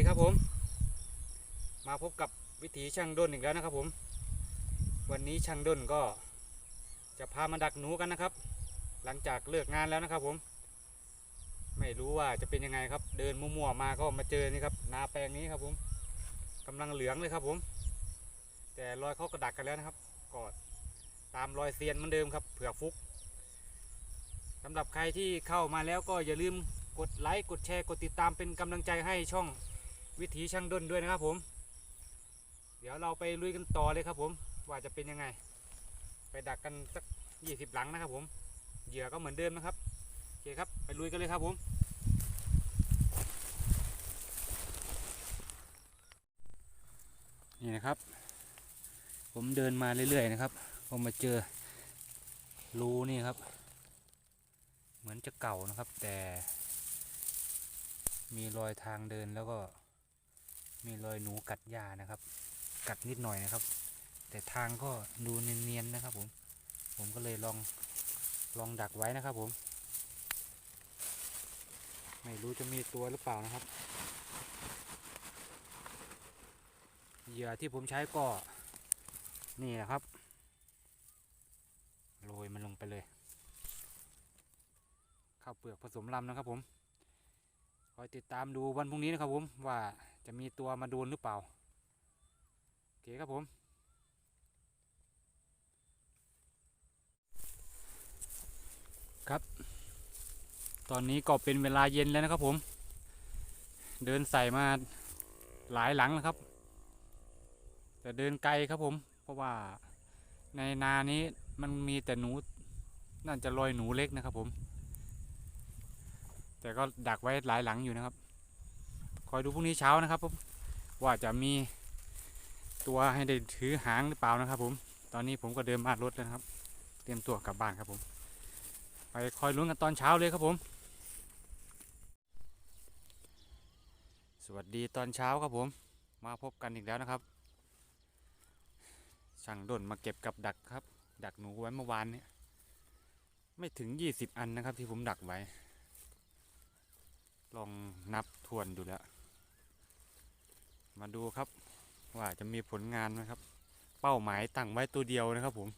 ดีครับผม มาพบกับวิถีช่างด้นอีกแล้วนะครับผม วันนี้ช่างด้นก็จะพามาดักหนูกันนะครับ หลังจากเลิกงานแล้วนะครับผม ไม่รู้ว่าจะเป็นยังไงครับ เดินมั่วๆมาก็มาเจอนี่ครับนาแปลงนี้ครับผมกำลังเหลืองเลยครับผม แต่รอยเขาก็ดักกันแล้วนะครับก็ตามรอยเซียนเหมือนเดิมครับเผื่อฟุกสำหรับใครที่เข้ามาแล้วก็อย่าลืมกดไลค์ กดแชร์ กดติดตามเป็นกำลังใจให้ช่อง วิถีช่างด้นด้วยนะครับผม เดี๋ยวเราไปลุยกันต่อเลยครับผม ว่าจะเป็นยังไง ไปดักกันสักยี่สิบหลังนะครับผมเหยื่อก็เหมือนเดิมนะครับโอเคครับ ไปลุยกันเลยครับผมนี่นะครับ ผมเดินมาเรื่อยๆนะครับ ผมมาเจอรูนี่ครับ เหมือนจะเก่านะครับ แต่มีรอยทางเดินแล้วก็ มีรอยหนูกัดหญ้านะครับ กัดนิดหน่อยนะครับ แต่ทางก็ดูเนียนๆนะครับ ผม ผมก็เลยลองลองดักไว้นะครับ ผม ไม่รู้จะมีตัวหรือเปล่านะครับเหยื่อที่ผมใช้ก็นี่นะครับโรยมันลงไปเลยข้าวเปลือกผสมลำนะครับผม คอยติดตามดูวันพรุ่งนี้นะครับผมว่า จะมีตัวมาโดนหรือเปล่า โอเคครับผม ครับ ตอนนี้ก็เป็นเวลาเย็นแล้วนะครับผม เดินใส่มาหลายหลังแล้วครับ แต่เดินไกลครับผม เพราะว่าในนานี้มันมีแต่หนูน่าจะลอยหนูเล็กนะครับผม แต่ก็ดักไว้หลายหลังอยู่นะครับ คอยดูพรุ่งนี้เช้านะครับผมว่าจะมีตัวให้ได้ถือหางหรือเปล่านะครับ ผม ตอนนี้ผมก็เดินมารถแล้วครับ เตรียมตัวกลับบ้านครับผม ไปคอยลุ้นกันตอนเช้าเลยครับผม สวัสดีตอนเช้าครับผม มาพบกันอีกแล้วนะครับช่างด่นมาเก็บกับดักครับ ดักหนูไว้เมื่อวานเนี่ยไม่ถึง 20 อันนะครับที่ผมดักไว้ ลองนับทวนดูแล้ว มาดูครับว่าจะมีผลงานไหมครับ เป้าหมายตั้งไว้ตัวเดียวนะครับ ผม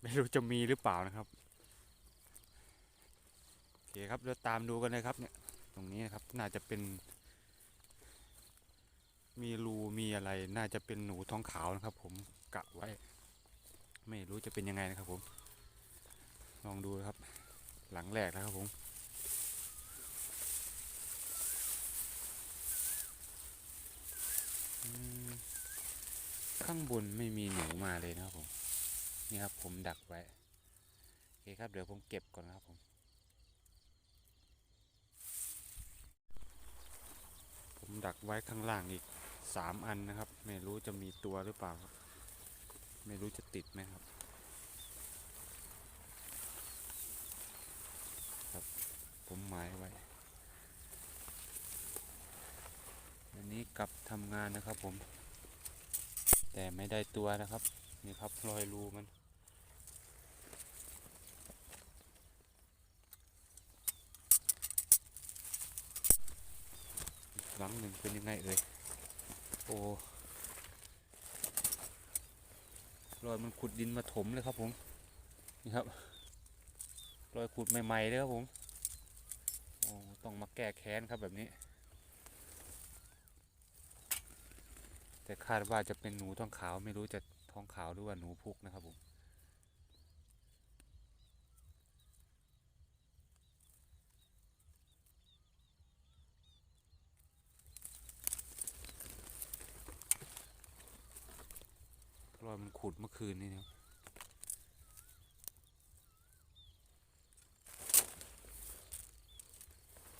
ไม่รู้จะมีหรือเปล่านะครับโอเคครับเดี๋ยวตามดูกันเลยครับเนี่ย ตรงนี้นะครับน่าจะเป็น มีรูมีอะไร น่าจะเป็นหนูท้องขาวนะครับ ผมกะไว้ ไม่รู้จะเป็นยังไงนะครับ ผม ลองดูครับ หลังแรกนะครับผม ข้างบนไม่มีหนูมาเลยนะครับผม นี่ครับผมดักไว้ โอเคครับเดี๋ยวผมเก็บก่อนนะครับผมผมดักไว้ข้างล่างอีกสามอันนะครับ ไม่รู้จะมีตัวหรือเปล่าครับ ไม่รู้จะติดไหมครับครับ ผมหมายไว้อันนี้กลับทำงานนะครับผม แต่ไม่ได้ตัวนะครับ นี่ครับรอยรูมัน อีกหลังหนึ่งเป็นยังไงเอ่ยโอ้รอยมันขุดดินมาถมเลยครับผม นี่ครับ รอยขุดใหม่ๆเลยครับผม โอ้ ต้องมาแก้แค้นครับแบบนี้ แต่คาดว่าจะเป็นหนูท้องขาวไม่รู้จะท้องขาวหรือว่าหนูพุกนะครับผมรอยมันขุดเมื่อคืนนี่นะครับ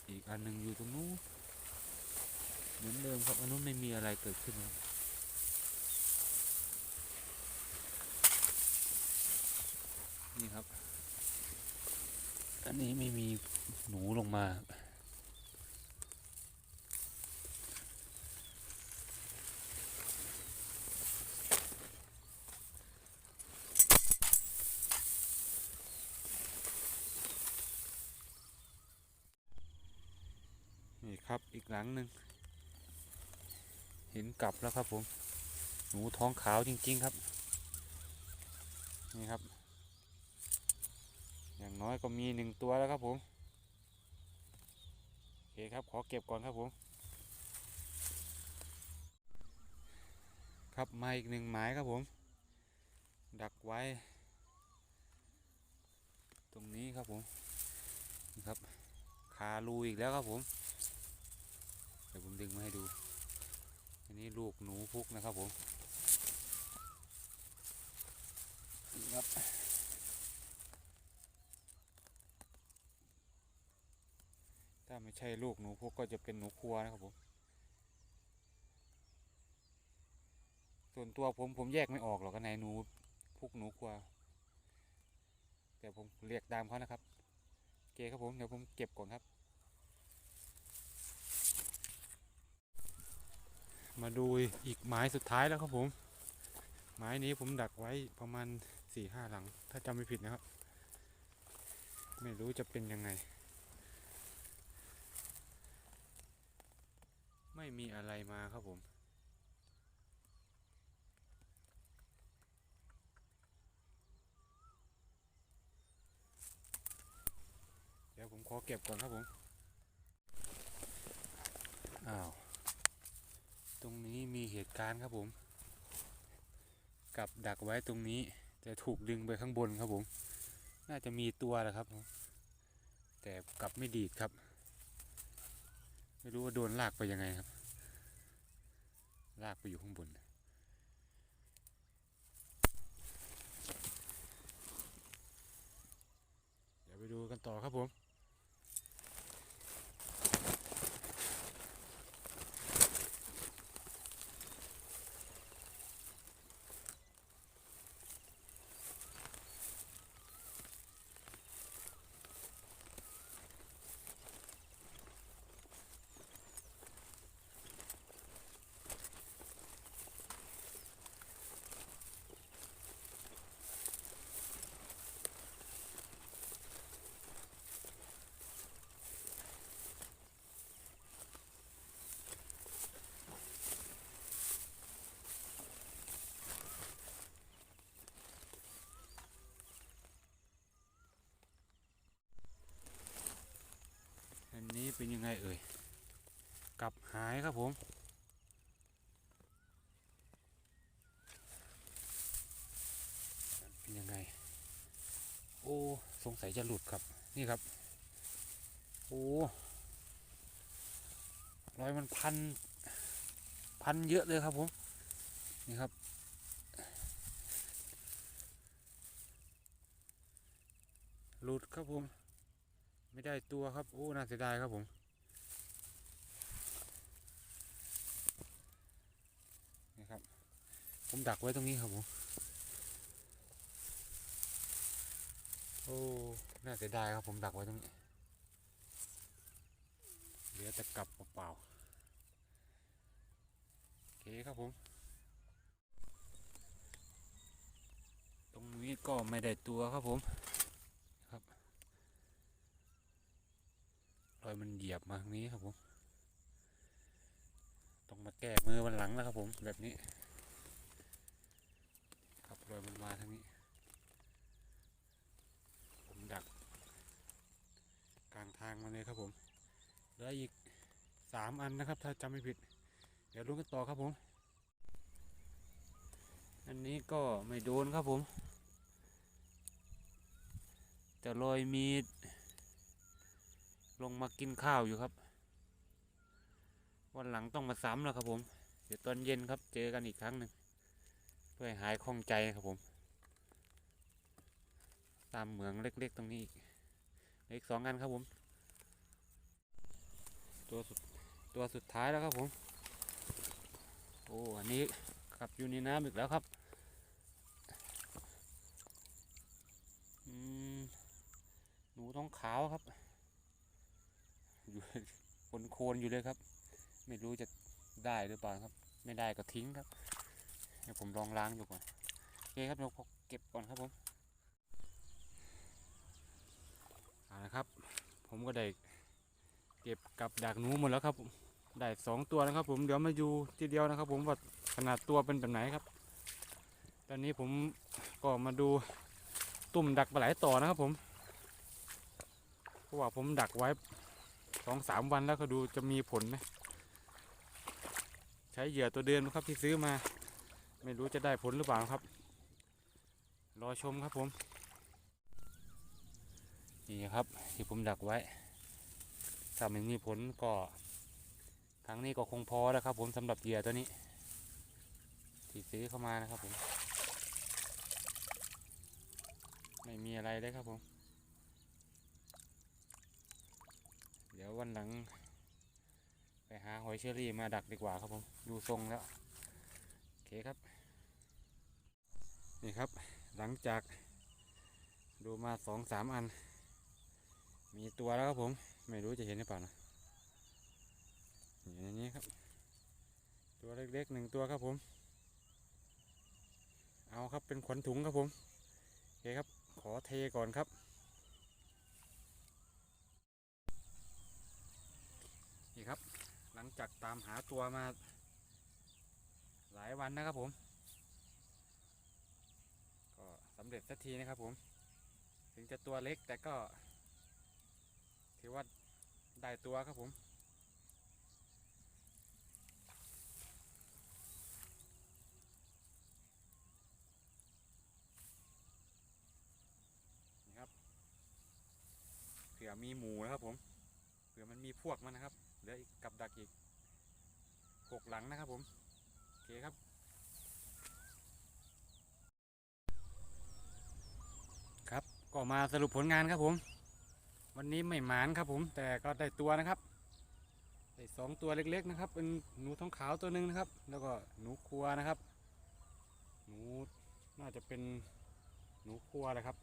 อีกอันหนึ่งอยู่ตรงนู้นเหมือนเดิมครับอันนู้นไม่มีอะไรเกิดขึ้นครับนี่ครับ อั นี้ไม่มีหนูลงมา นี่ครับอีกหลังหนึ่งเห็นกลับแล้วครับผม หนูท้องขาวจริง ๆ ครับ นี่ครับ อย่างน้อยก็มีหนึ่งตัวแล้วครับผมโอเคครับขอเก็บก่อนครับผม ครับมาอีกหนึ่งหมายครับผม ดักไว้ ตรงนี้ครับผมนี่ครับคารูอีกแล้วครับผม เดี๋ยวผมดึงมาให้ดู อันนี้ลูกหนูพุกนะครับผมนี่ครับาไม่ใช่ลูกหนูพุกก็จะเป็นหนูครัวนะครับผม ส่วนตัวผมผมแยกไม่ออกหรอกอันไหนหนูพุกหนูครัว แต่ผมเรียกตามเขานะครับโอเคครับผมเดี๋ยวผมเก็บก่อนครับ มาดูอีกไม้สุดท้ายแล้วครับผม ไม้นี้ผมดักไว้ประมาณสี่ห้าหลัง ถ้าจำไม่ผิดนะครับ ไม่รู้จะเป็นยังไง ไม่มีอะไรมาครับผม เดี๋ยวผมขอเก็บก่อนครับผม อ้าว ตรงนี้มีเหตุการณ์ครับผม กับดักไว้ตรงนี้ แต่ถูกดึงไปข้างบนครับผม น่าจะมีตัวแหละครับผมแต่กลับไม่ดีดครับ ไม่รู้ว่าโดนลากไปยังไงครับ ลากไปอยู่ข้างบน เดี๋ยวไปดูกันต่อครับผม ยังไงเอ่ยกลับหายครับผมเป็นยังไง โอ้สงสัยจะหลุดครับนี่ครับ โอ้รอยมันพันพันเยอะเลยครับผมนี่ครับหลุดครับผม ไม่ได้ตัวครับ โอ้ น่าเสียดายครับผม นี่ครับ ผมดักไว้ตรงนี้ครับผม โอ้ น่าเสียดายครับผมดักไว้ตรงนี้ เหลือแต่กลับเปล่าๆโอเคครับผม ตรงนี้ก็ไม่ได้ตัวครับผม ครับ รอยมันเหยียบมาทางนี้ครับผม ต้องมาแก้มือวันหลังแล้วครับผมแบบนี้ ครับรอยมันมาทางนี้ ผมดัก กลางทางมาเลยครับผมเหลืออีกสามอันนะครับ ถ้าจำไม่ผิด เดี๋ยวลุ้นกันต่อครับผม อันนี้ก็ไม่โดนครับผม แต่รอยมีด ลงมากินข้าวอยู่ครับ วันหลังต้องมาซ้ำแล้วครับผม เดี๋ยวตอนเย็นครับเจอกันอีกครั้งหนึ่ง เพื่อให้หายคล่องใจครับผม ตามเหมืองเล็กๆตรงนี้อีกเลืออีกสองอันครับผม ตัวสุดตัวสุดท้ายแล้วครับผม โอ้อันนี้กลับอยู่ในน้ำอีกแล้วครับหนูท้องขาวครับ อยู่บนโคนอยู่เลยครับ ไม่รู้จะได้หรือเปล่าครับ ไม่ได้ก็ทิ้งครับ เดี๋ยวผมลองล้างดูก่อนโอเคครับเดี๋ยวผมเก็บก่อนครับผมเอาละครับ ผมก็ได้เก็บกับดักหนูหมดแล้วครับผมได้สองตัวนะครับ ผมเดี๋ยวมาดูทีเดียวนะครับ ผมว่าขนาดตัวเป็นแบบไหนครับ ตอนนี้ผมก็มาดูตุ่มดักปลาไหลต่อนะครับ ผมเพราะว่าผมดักไว้สองสามวันแล้วก็ดูจะมีผลไหมใช้เหยื่อตัวเดิมนครับที่ซื้อมา ไม่รู้จะได้ผลหรือเปล่าครับ รอชมครับผมนี่ครับที่ผมดักไว้ ถ้าไม่มีผลก็ครั้งนี้ก็คงพอแล้วครับ ผมสำหรับเหยื่อตัวนี้ ที่ซื้อเข้ามานะครับผม ไม่มีอะไรเลยครับผม เดี๋ยววันหลัง ไปหาหอยเชอรี่มาดักดีกว่าครับผม ดูทรงแล้ว โอเคครับ นี่ครับหลังจากดูมาสองสามอัน มีตัวแล้วครับผม ไม่รู้จะเห็นหรือเปล่านะอย่างนี้ครับ ตัวเล็กๆหนึ่งตัวครับผม เอาครับเป็นขวัญถุงครับผมโอเคครับ ขอเทก่อนครับนี่ครับ หลังจากตามหาตัวมาหลายวันนะครับผม ก็สำเร็จสักทีนะครับผม ถึงจะตัวเล็กแต่ก็ ถือว่าได้ตัวครับผมนี่ครับเผื่อมีหมูนะครับผมเผื่อมันมีพวกมันนะครับเหลืออีกกับดักอีกหกหลังนะครับผมโอเคครับ ครับ ก็มาสรุปผลงานครับผม วันนี้ไม่หมานครับผม แต่ก็ได้ตัวนะครับได้สองตัวเล็กๆนะครับ เป็นหนูท้องขาวตัวหนึ่งนะครับ แล้วก็หนูครัวนะครับ หนูน่าจะเป็นหนูครัวแหละครับ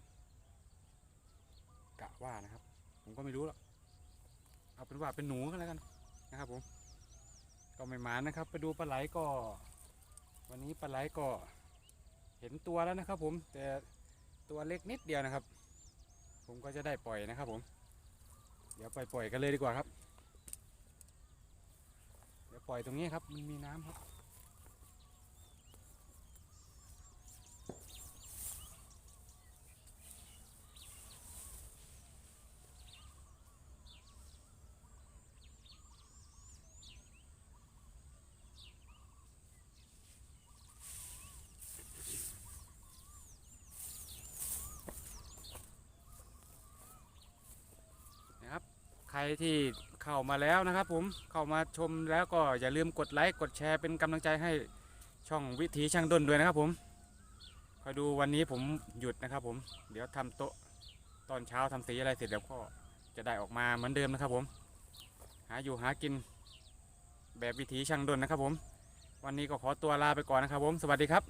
กะว่านะครับ ผมก็ไม่รู้หรอกเอาเป็นว่าเป็นหนูก็แล้วกันนะครับผม ก็ไม่หมานนะครับ ไปดูปลาไหลก็ วันนี้ปลาไหลก็เห็นตัวแล้วนะครับผมแต่ตัวเล็กนิดเดียวนะครับ ผมก็จะได้ปล่อยนะครับผม เดี๋ยวไปปล่อยกันเลยดีกว่าครับ เดี๋ยวปล่อยตรงนี้ครับ มันมีน้ำครับนะครับ ใค รที่เข้ามาแล้วนะครับผมเข้ามาชมแล้วก็อย่าลืมกดไลค์กดแชร์เป็นกำลังใจให้ช่องวิถีช่างดนด้วยนะครับผมคอยดูวันนี้ผมหยุดนะครับ ผมเดี๋ยวทำโต๊ะตอนเช้าทำสีอะไรเสร็จแล้วก็จะได้ออกมาเหมือนเดิมนะครับผม หาอยู่หากินแบบวิถีช่างดนนะครับผม วันนี้ก็ขอตัวลาไปก่อนนะครับผม สวัสดีครับ